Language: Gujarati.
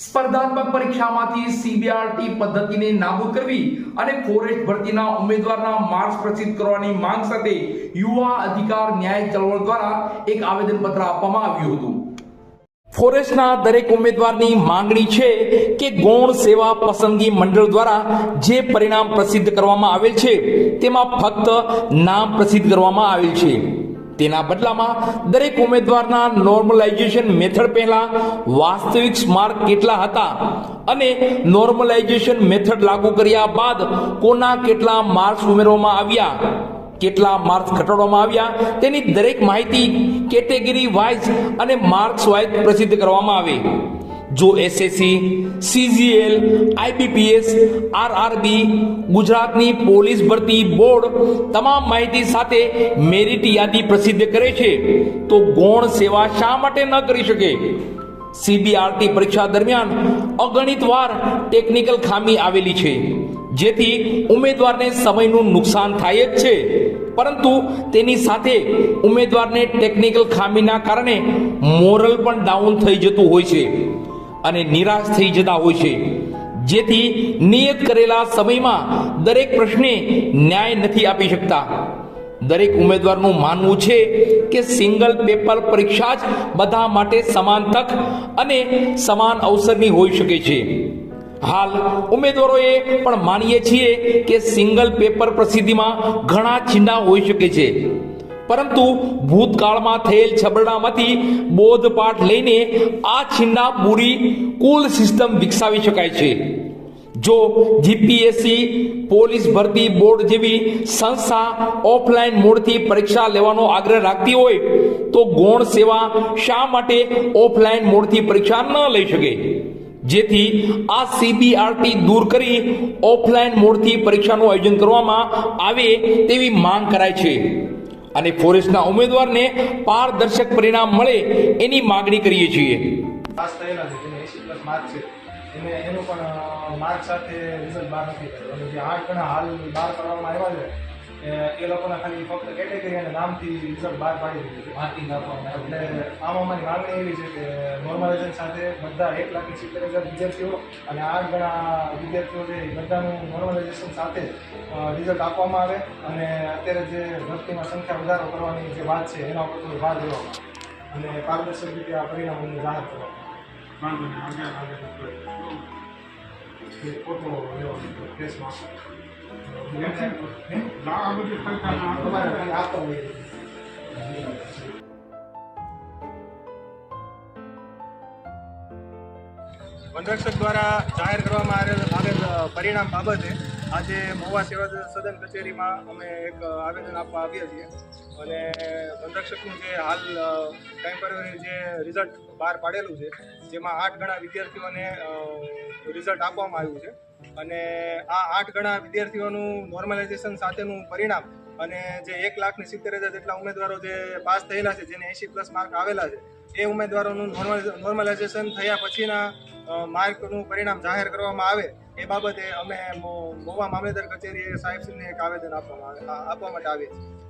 સ્પર્ધાત્મક પરીક્ષામાંથી સીબીઆરટી પદ્ધતિને નાબૂદ કરવી અને ફોરેસ્ટ ભરતીના ઉમેદવારના માર્ક્સ પ્રસિદ્ધ કરવાની માંગ સાથે યુવા અધિકાર ન્યાય ચળવળ દ્વારા એક આવેદનપત્ર આપવામાં આવ્યું હતું. ફોરેસ્ટના દરેક ઉમેદવારની માંગણી છે કે ગૌણ સેવા પસંદગી મંડળ દ્વારા જે પરિણામ પ્રસિદ્ધ કરવામાં આવેલ છે, તેમાં ફક્ત નામ પ્રસિદ્ધ કરવામાં આવેલ છે. તેના બદલામાં દરેક ઉમેદવારના નોર્મલાઇઝેશન મેથડ પહેલા વાસ્તવિક માર્ક કેટલા હતા અને નોર્મલાઇઝેશન મેથડ લાગુ કર્યા બાદ કોના કેટલા માર્ક્સ ઉમેરવામાં આવ્યા, કેટલા માર્ક્સ ઘટાડવામાં આવ્યા, તેની દરેક માહિતી કેટેગરી વાઇઝ અને માર્ક્સ વાઇઝ પ્રસિદ્ધ કરવામાં આવે. જો એસએસસી સીજીએલ આઈબીપીએસ આરઆરબી ગુજરાતની પોલીસ ભરતી બોર્ડ તમામ માહિતી સાથે મેરિટ યાદી પ્રસિદ્ધ કરે છે. તો ગૌણ સેવા શા માટે ન કરી શકે? સીબીઆરટી પરીક્ષા દરમિયાન અગણિત વાર ટેકનિકલ ખામી આવેલી છે. જેથી ઉમેદવારને સમયનું નુકસાન થાય જ છે. પરંતુ તેની સાથે ઉમેદવારને ટેકનિકલ ખામીના કારણે મોરલ પણ ડાઉન થઈ જતું હોય છે. અને નિરાશ થઈ જતા હોય છે. જેથી નિયત કરેલા સમયમાં દરેક પ્રશ્ને ન્યાય નથી આપી શકતા. દરેક ઉમેદવારનું માનવું છે કે સિંગલ પેપર પરીક્ષા જ બધા માટે સમાન તક અને સમાન અવસરની હોઈ શકે છે. હાલ ઉમેદવારોએ પણ માનીએ છીએ કે સિંગલ પેપર પ્રસિદ્ધિમાં ઘણા છીંડા હોઈ શકે છે. પરંતુ ભૂતકાળમાં થયેલ છબરડામાંથી બોધપાઠ લઈને આ છીંડા પૂરી કુલ સિસ્ટમ વિકસાવી શકાય છે. જો જીપીએસસી, પોલીસ ભરતી બોર્ડ જેવી સંસ્થા ઓફલાઈન મોડથી પરીક્ષા લેવાનો આગ્રહ રાખતી હોય, તો ગૌણ સેવા શા માટે ઓફલાઈન મોડથી પરીક્ષા ન લઈ શકે? જેથી આ સીબીઆરટી દૂર કરી ઓફલાઈન મોડથી પરીક્ષાનું આયોજન કરવામાં આવે તેવી માંગ કરાય છે. અને ફોરેસ્ટના ઉમેદવારને પારદર્શક પરિણામ મળે એની માગણી કરીએ છીએ. એને પણ માર્ક સાથે રિઝલ્ટ બહાર નથી અને જે આઠ ગણા હાલ બહાર કરવામાં આવ્યા છે એ- એ લોકોના ખાલી ફક્ત કેટેગરી અને નામથી રિઝલ્ટ બહાર પાડી દીધું છે. માર્કિંગ આપવામાં એટલે આમાં અમારી માંગણી એવી છે કે નોર્મલાઇઝેશન સાથે બધા એક લાખ સિત્તેર હજાર વિદ્યાર્થીઓ અને આઠ ગણા વિદ્યાર્થીઓ છે એ બધાનું નોર્મલાઇઝેશન સાથે રિઝલ્ટ આપવામાં આવે અને અત્યારે જે ભરતીમાં સંખ્યા વધારો કરવાની જે વાત છે એના ઉપર થોડો ભાર દેવામાં અને પારદર્શક રીતે આ પરિણામોને જાહેર કરવામાં ફોટો લેવાનો કેસમાં વનરક્ષક દ્વારા જાહેર કરવામાં આવેલ આવેલ પરિણામ બાબતે આજે મોવા સેવા સદન કચેરીમાં અમે એક આવેદન આપવા આવ્યા છીએ. અને વનરક્ષકનું જે હાલ ટેમ્પરરી જે રિઝલ્ટ બહાર પાડેલું છે, જેમાં આઠ ગણા વિદ્યાર્થીઓને રિઝલ્ટ આપવામાં આવ્યું છે. અને આ આઠ ગણા વિદ્યાર્થીઓનું નોર્મલાઇઝેશન સાથેનું પરિણામ અને જે એક લાખની સિત્તેર હજાર જેટલા ઉમેદવારો જે પાસ થયેલા છે, જેને એંશી પ્લસ માર્ક આવેલા છે, એ ઉમેદવારોનું નોર્મલ નોર્મલાઇઝેશન થયા પછીના માર્કનું પરિણામ જાહેર કરવામાં આવે, એ બાબતે અમે મો- મહુવા મામલેદાર કચેરીએ સાહેબશ્રીને એક આવેદન આપવામાં આપવા માટે આવીએ છીએ.